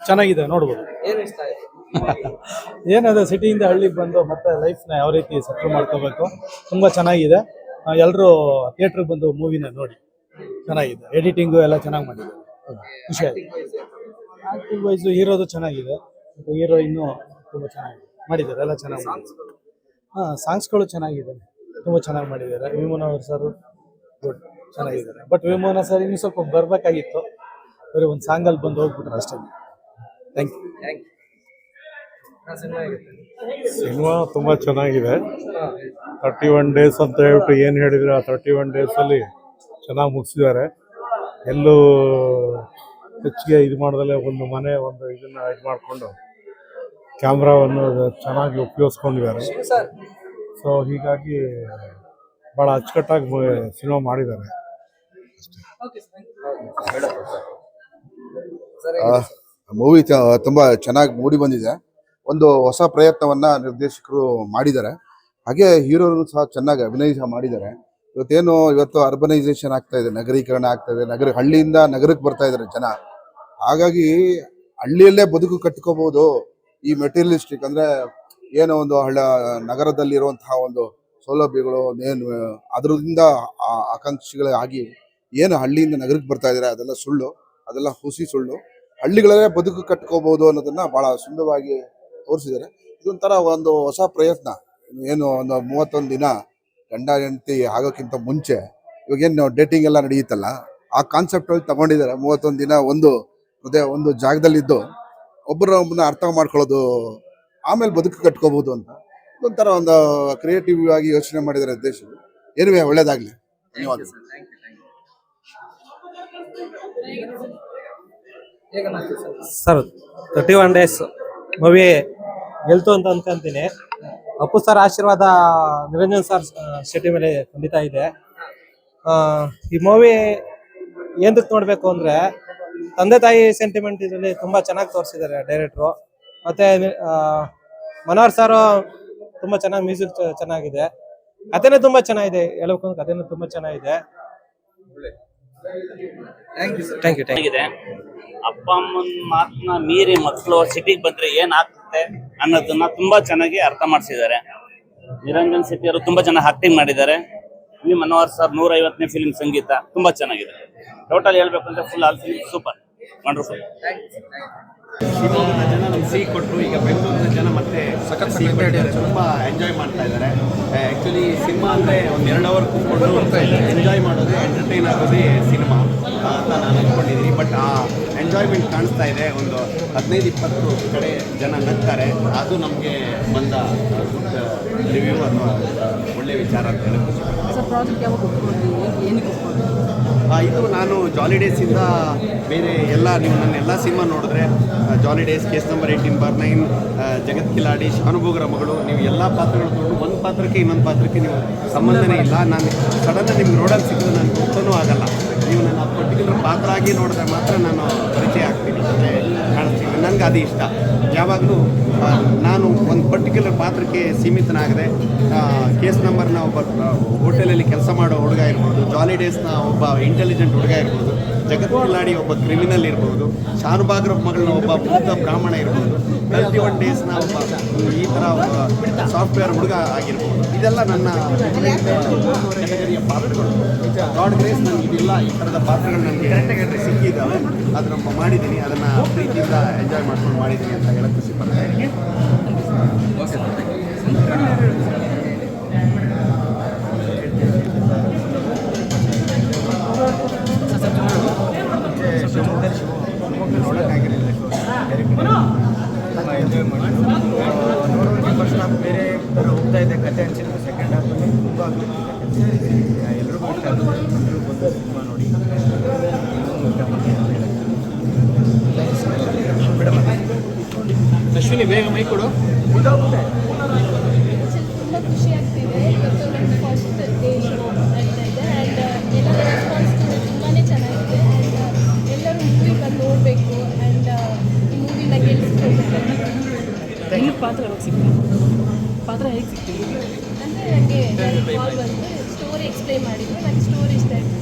ಚೆನ್ನಾಗಿದೆ ನೋಡ್ಬೋದು. ಏನು ಇಷ್ಟ ಆಯ್ತು ಏನದು ಸಿಟಿಯಿಂದ ಹಳ್ಳಿಗೆ ಬಂದು ಮತ್ತೆ ಲೈಫ್ನ ಯಾವ ರೀತಿ ಸೆಟ್ಲ್ ಮಾಡ್ಕೋಬೇಕು? ತುಂಬ ಚೆನ್ನಾಗಿದೆ. ಎಲ್ಲರೂ ಥಿಯೇಟ್ರಿಗೆ ಬಂದು ಮೂವಿನ ನೋಡಿ. ಚೆನ್ನಾಗಿದೆ. ಎಡಿಟಿಂಗು ಎಲ್ಲ ಚೆನ್ನಾಗಿ ಮಾಡಿದ್ದಾರೆ. ಖುಷಿ ಆಯ್ತು. ಆಕ್ಟಿಂಗ್ ವೈಸು ಹೀರೋದು ಚೆನ್ನಾಗಿದೆ. ಮತ್ತು ಹೀರೋಯಿನ್ನು ತುಂಬ ಚೆನ್ನಾಗಿದೆ ಮಾಡಿದ್ದಾರೆ. ಎಲ್ಲ ಚೆನ್ನಾಗಿ ಮಾಡಿದ್ದಾರೆ. ಹಾಂ ಸಾಂಗ್ಸ್ಗಳು ಚೆನ್ನಾಗಿದೆ. ತುಂಬ ಚೆನ್ನಾಗಿ ಮಾಡಿದ್ದಾರೆ. ವಿಮೋನ ಅವ್ರ ಸರ್ ಗುಡ್ ಚೆನ್ನಾಗಿದ್ದಾರೆ. ಬಟ್ ವಿಮೋನ ಸರ್ ಇನ್ನೂ ಸ್ವಲ್ಪ ಬರಬೇಕಾಗಿತ್ತು. ಬರೀ ಒಂದು ಸಾಂಗಲ್ಲಿ ಬಂದು ಹೋಗ್ಬಿಟ್ರೆ ಅಷ್ಟೇ. Thank you. Thank you. Cinema ತುಂಬಾ ಚೆನ್ನಾಗಿದೆ. ತರ್ಟಿ ಒನ್ ಡೇಸ್ ಅಂತ ಹೇಳ್ಬಿಟ್ಟು ಏನು ಹೇಳಿದ್ರೆ ಆ ತರ್ಟಿ ಒನ್ ಡೇಸಲ್ಲಿ ಚೆನ್ನಾಗಿ ಮುಗಿಸಿದ್ದಾರೆ. ಎಲ್ಲೂ ಹೆಚ್ಚಿಗೆ ಇದು ಮಾಡ್ದಲೆ ಒಂದು ಮನೆ ಒಂದು ಇದನ್ನ ಇದು ಮಾಡಿಕೊಂಡು ಕ್ಯಾಮ್ರಾವನ್ನು ಚೆನ್ನಾಗಿ ಉಪಯೋಗಿಸ್ಕೊಂಡಿದ್ದಾರೆ. ಸರ್. ಸೊ ಹೀಗಾಗಿ ಭಾಳ ಅಚ್ಚುಕಟ್ಟಾಗಿ ಸಿನಿಮಾ ಮಾಡಿದ್ದಾರೆ. ಓಕೆ ಸರ್ ಮೂವಿ ತುಂಬಾ ಚೆನ್ನಾಗಿ ಮೂಡಿ ಬಂದಿದೆ. ಒಂದು ಹೊಸ ಪ್ರಯತ್ನವನ್ನ ನಿರ್ದೇಶಕರು ಮಾಡಿದ್ದಾರೆ. ಹಾಗೆ ಹೀರೋರು ಸಹ ಚೆನ್ನಾಗಿ ಅಭಿನಯ ಮಾಡಿದ್ದಾರೆ. ಇವತ್ತೇನು ಇವತ್ತು ಅರ್ಬನೈಸೇಷನ್ ಆಗ್ತಾ ಇದೆ, ನಗರೀಕರಣ ಆಗ್ತಾ ಇದೆ, ನಗರ ಹಳ್ಳಿಯಿಂದ ನಗರಕ್ಕೆ ಬರ್ತಾ ಇದ್ದಾರೆ ಜನ. ಹಾಗಾಗಿ ಹಳ್ಳಿಯಲ್ಲೇ ಬದುಕು ಕಟ್ಕೋಬಹುದು ಈ ಮೆಟೀರಿಯಲಿಸ್ಟಿಕ್ ಅಂದ್ರೆ ಏನೋ ಒಂದು ಹಳ್ಳ, ನಗರದಲ್ಲಿರುವಂತಹ ಒಂದು ಸೌಲಭ್ಯಗಳು ಏನು ಅದರಿಂದ ಆಕಾಂಕ್ಷಿಗಳಾಗಿ ಏನು ಹಳ್ಳಿಯಿಂದ ನಗರಕ್ಕೆ ಬರ್ತಾ ಇದ್ದಾರೆ ಅದೆಲ್ಲ ಸುಳ್ಳು, ಅದೆಲ್ಲ ಹುಸಿ ಸುಳ್ಳು. ಹಳ್ಳಿಗಳಲ್ಲೇ ಬದುಕು ಕಟ್ಕೋಬಹುದು ಅನ್ನೋದನ್ನ ಬಹಳ ಸುಂದರವಾಗಿ ತೋರಿಸಿದ್ದಾರೆ. ಇದೊಂಥರ ಒಂದು ಹೊಸ ಪ್ರಯತ್ನ. ಏನು ಒಂದು ಮೂವತ್ತೊಂದು ದಿನ ಗಂಡ ಹೆಂಡತಿ ಆಗೋಕ್ಕಿಂತ ಮುಂಚೆ ಇವಾಗೇನು ಡೇಟಿಂಗ್ ಎಲ್ಲ ನಡೆಯುತ್ತಲ್ಲ ಆ ಕಾನ್ಸೆಪ್ಟ್ ಅಲ್ಲಿ ತಗೊಂಡಿದ್ದಾರೆ. ಮೂವತ್ತೊಂದು ದಿನ ಒಂದು ಅದೇ ಒಂದು ಜಾಗದಲ್ಲಿದ್ದು ಒಬ್ಬನ ಅರ್ಥ ಮಾಡ್ಕೊಳ್ಳೋದು, ಆಮೇಲೆ ಬದುಕು ಕಟ್ಕೋಬಹುದು ಅಂತ. ಇದೊಂಥರ ಒಂದು ಕ್ರಿಯೇಟಿವ್ ಆಗಿ ಯೋಚನೆ ಮಾಡಿದ್ದಾರೆ ದೇಶ ಏನುವೆ ಒಳ್ಳೇದಾಗ್ಲಿ. ಧನ್ಯವಾದ sir? Sir thirty one days movie ಗೆಲ್ತು ಅಂತ ಅನ್ಕೊಂತೀನಿ. ಅಪ್ಪು ಸರ್ ಆಶೀರ್ವಾದ ನಿರಂಜನ್ ಸರ್ ಶೆಟ್ಟಿ ಮೇಲೆ ಖಂಡಿತ ಇದೆ. ಆ, ಈ ಮೂವಿ ಏನಕ್ಕೆ ನೋಡಬೇಕು ಅಂದ್ರೆ ತಂದೆ ತಾಯಿ ಸೆಂಟಿಮೆಂಟ್ ಇದರಲ್ಲಿ ತುಂಬಾ ಚೆನ್ನಾಗಿ ತೋರಿಸಿದ್ದಾರೆ ಡೈರೆಕ್ಟ್ರು ಮತ್ತೆ ಆ, ಮನೋಹರ್ ಸರ್ ತುಂಬಾ ಚೆನ್ನಾಗಿ ಮ್ಯೂಸಿಕ್ ಚೆನ್ನಾಗಿದೆ. ಕಥೆನೇ ತುಂಬಾ ಚೆನ್ನಾಗಿದೆ. ಹೇಳಬೇಕು ಅಂದ್ರೆ ಕಥೆನೂ ತುಂಬಾ ಚೆನ್ನಾಗಿದೆ. Thank you sir thank you thank you ಇದೆ ಅಪ್ಪ ಅಮ್ಮನ ಮಾತನ್ನ ಮೀರಿ ಮಕ್ಕಳು ಸಿಟಿಗೆ ಬಂದ್ರೆ ಏನಾಗ್ತದೆ ಅನ್ನೋದನ್ನ ತುಂಬಾ ಚೆನ್ನಾಗಿ ಅರ್ಥ ಮಾಡಿಸಿದ್ದಾರೆ. ನಿರಂಜನ್ ಸಿಟಿ ಅವರು ತುಂಬಾ ಚೆನ್ನಾಗಿ ಆಕ್ಟಿಂಗ್ ಮಾಡಿದ್ದಾರೆ. ವಿ ಮನೋಹರ್ ಸರ್ ನೂರ ಐವತ್ತನೇ ಫಿಲ್ಮ್ ಸಂಗೀತ ತುಂಬಾ ಚೆನ್ನಾಗಿದೆ. ಟೋಟಲ್ ಹೇಳ್ಬೇಕು ಅಂದ್ರೆ full all film super wonderful ಶಿವಮೊಗ್ಗದ ಜನ ನಮ್ಗೆ ಸಿಹಿ ಕೊಟ್ಟರು ಈಗ ಬೆಂಗಳೂರಿನ ಮತ್ತೆ ಸಖತ್ ಕೊಟ್ಟಿದ್ದಾರೆ ತುಂಬ ಎಂಜಾಯ್ ಮಾಡ್ತಾ ಇದ್ದಾರೆ. ಆ್ಯಕ್ಚುಲಿ ಸಿನಿಮಾ ಅಂದರೆ ಒಂದು ಎರಡು ಅವರ್ ಕೂತ್ಕೊಂಡು ಎಂಜಾಯ್ ಮಾಡೋದೇ ಎಂಟರ್ಟೈನ್ ಆಗೋದೇ ಸಿನಿಮಾ ಅಂತ ನಾನು ಅಂದ್ಕೊಂಡಿದ್ದೀನಿ ಬಟ್ ಆ ಎಂಜಾಯ್ಮೆಂಟ್ ಕಾಣಿಸ್ತಾ ಇದೆ. ಒಂದು ಹದಿನೈದು, ಇಪ್ಪತ್ತು ಕಡೆ ಜನ ನಗ್ತಾರೆ. ಅದು ನಮಗೆ ಬಂದ ಒಳ್ಳೆ ವಿಚಾರ ಅಂತ ಹೇಳಿ ಇಷ್ಟಪಡ್ತೀನಿ. ಸರ್ ಪ್ರಾಜೆಕ್ಟ್ ಯಾವಾಗ ಒಪ್ಕೊಂಡ್ರಿ? ಏನಕ್ಕೆ ಒಪ್ಕೊಂಡ್ರಿ? ಆ, ಇದು ನಾನು ಜಾಲಿ ಡೇಸಿಂದ ಬೇರೆ ಎಲ್ಲ ನೀವು ನನ್ನ ಎಲ್ಲ ಸಿನಿಮಾ ನೋಡಿದ್ರೆ jolly days case number eighteen bar nine Jagath Kiladi ಶಾನುಭೋಗರ ಮಗಳು ನೀವು ಎಲ್ಲ ಪಾತ್ರಗಳು ತೊಗೊಂಡು ಒಂದು ಪಾತ್ರಕ್ಕೆ ಇನ್ನೊಂದು ಪಾತ್ರಕ್ಕೆ ನೀವು ಸಂಬಂಧನೇ ಇಲ್ಲ. ನಾನು ಸಡನ್ನ ನಿಮ್ಗೆ ನೋಡೋಕ್ಕೆ ಸಿಕ್ಕಿದ್ರೆ ನಾನು ಗೊತ್ತೂ ಆಗಲ್ಲ. ನೀವು ನನ್ನ ಪರ್ಟಿಕ್ಯುಲರ್ ಪಾತ್ರ ಆಗಿ ನೋಡಿದ್ರೆ ಮಾತ್ರ ನಾನು ಪರಿಚಯ ನನಗೆ ಅದು ಇಷ್ಟ ಯಾವಾಗಲೂ ನಾನು ಒಂದು ಪರ್ಟಿಕ್ಯುಲರ್ ಪಾತ್ರಕ್ಕೆ ಸೀಮಿತನಾಗದೆ ಕೇಸ್ ನಂಬರ್ನ ಒಬ್ಬ ಹೋಟೆಲಲ್ಲಿ ಕೆಲಸ ಮಾಡೋ ಹುಡುಗ ಇರ್ಬೋದು ಜಾಲಿ ಡೇಸ್ನ ಒಬ್ಬ ಇಂಟೆಲಿಜೆಂಟ್ ಹುಡುಗ ಇರ್ಬೋದು ಜಗತ್ ಕಿಲಾಡಿ ಒಬ್ಬ ಕ್ರಿಮಿನಲ್ ಇರ್ಬೋದು ಶಾನುಭಾಗ್ರ ಮಗಳನ್ನ ಒಬ್ಬ ಬುದ್ಧ ಬ್ರಾಹ್ಮಣ ಇರ್ಬೋದು ಕಲ್ತಿ ಒನ್ ಡೇಸ್ನ ಒಬ್ಬ, ಈ ಥರ ಸಾಫ್ಟ್ವೇರ್ ಹುಡುಗ ಆಗಿರ್ಬೋದು, ಇದೆಲ್ಲ ನನ್ನ ಪಾತ್ರಗಳು. ಗಾಡ್ ಗ್ರೇಸ್ ನನಗೆ ಇದಿಲ್ಲ, ಈ ಥರದ ಪಾತ್ರಗಳು ನನಗೆ ಸಿಕ್ಕಿದ್ದಾವೆ ಅದನ್ನ ಮಾಡಿದ್ದೀನಿ, ಅದನ್ನು ಪ್ರೀತಿಯಿಂದ ಎಂಜಾಯ್ ಮಾಡ್ಕೊಂಡು ಮಾಡಿದ್ದೀನಿ ಅಂತ ಹೇಳಕ್ ಖುಷಿ ಪಡ್ತಾ ಇದ್ದೀನಿ ಫಸ್ಟ್ ನಾವು ಬೇರೆ ಹೋಗ್ತಾ ಇದೆ ಕತೆ ಅನ್ಸಿದ್ರೆ ಸೆಕೆಂಡ್ ಆಗುತ್ತೆ ಎಲ್ಲರೂ ಸಿನಿಮಾ ನೋಡಿ ಅಶ್ವಿನಿ ಬೇಗ ಮೈ ಕೊಡು. ತುಂಬ ಖುಷಿ ಆಗ್ತಿದೆ. ಇವತ್ತು ನನ್ನ ಫಸ್ಟ್ ಡೇ ಶೋ ನಡೀತಾ ಇದೆ. ಆ್ಯಂಡ್ ಎಲ್ಲರ ರೆಸ್ಪಾನ್ಸ್ ತುಂಬಾ ಚೆನ್ನಾಗಿದೆ. ಆ್ಯಂಡ್ ಎಲ್ಲರೂ ಮೂವಿ ಬಂದು ನೋಡಬೇಕು. ಆ್ಯಂಡ್ ಈ ಮೂವಿನ ಗೆಲ್ಲಿಸ್ಕೋಬೇಕು ನಿಮಗೆ ಪಾತ್ರ ಯಾವಾಗ ಪಾತ್ರ ಹೇಗೆ ಅಂದರೆ ನನಗೆ ಕಾಲ್ ಬಂದು ಸ್ಟೋರಿ ಎಕ್ಸ್ಪ್ಲೈನ್ ಮಾಡಿದ್ರು ನನಗೆ ಸ್ಟೋರಿ ಇಷ್ಟ ಆಯಿತು.